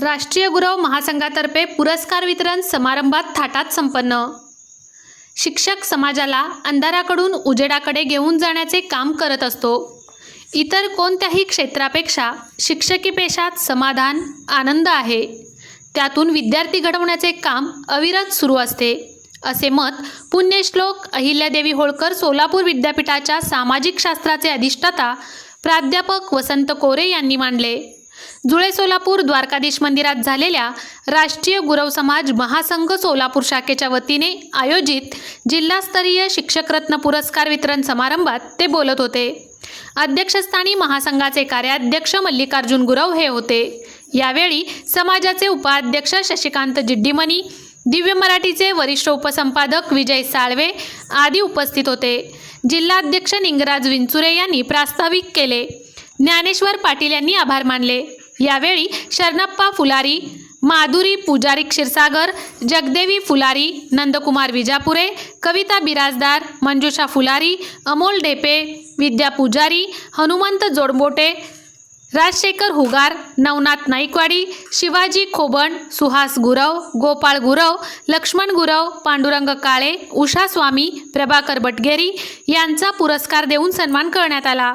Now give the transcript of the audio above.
राष्ट्रीय गुरव महासंघातर्फे पुरस्कार वितरण समारंभात थाटात संपन्न. शिक्षक समाजाला अंधाराकडून उजेडाकडे घेऊन जाण्याचे काम करत असतो. इतर कोणत्याही क्षेत्रापेक्षा शिक्षकी पेशात समाधान आनंद आहे. त्यातून विद्यार्थी घडवण्याचे काम अविरत सुरू असते. असे मत पुण्यश्लोक अहिल्यादेवी होळकर सोलापूर विद्यापीठाच्या सामाजिक शास्त्राचे अधिष्ठाता प्राध्यापक वसंत कोरे यांनी मांडले. जुळे सोलापूर द्वारकाधीश मंदिरात झालेल्या राष्ट्रीय गुरव समाज महासंघ सोलापूर शाखेच्या वतीने आयोजित जिल्हास्तरीय शिक्षकरत्न पुरस्कार वितरण समारंभात ते बोलत होते. अध्यक्षस्थानी महासंघाचे कार्याध्यक्ष मल्लिकार्जुन गुरव हे होते. यावेळी समाजाचे उपाध्यक्ष शशिकांत जिड्डीमणी दिव्य मराठीचे वरिष्ठ उपसंपादक विजय साळवे आदी उपस्थित होते. जिल्हाध्यक्ष निंगराज विंचुरे यांनी प्रास्ताविक केले. ज्ञानेश्वर पाटील यांनी आभार मानले. यावेळी शरणप्पा फुलारी माधुरी पुजारी क्षीरसागर जगदेवी फुलारी नंदकुमार विजापुरे कविता बिराजदार मंजुषा फुलारी अमोल डेपे विद्या पुजारी हनुमंत जोडबोटे राजशेखर हुगार नवनाथ नाईकवाडी शिवाजी खोबण सुहास गुरव गोपाळ गुरव लक्ष्मण गुरव पांडुरंग काळे उषा स्वामी प्रभाकर बटगेरी यांचा पुरस्कार देऊन सन्मान करण्यात आला.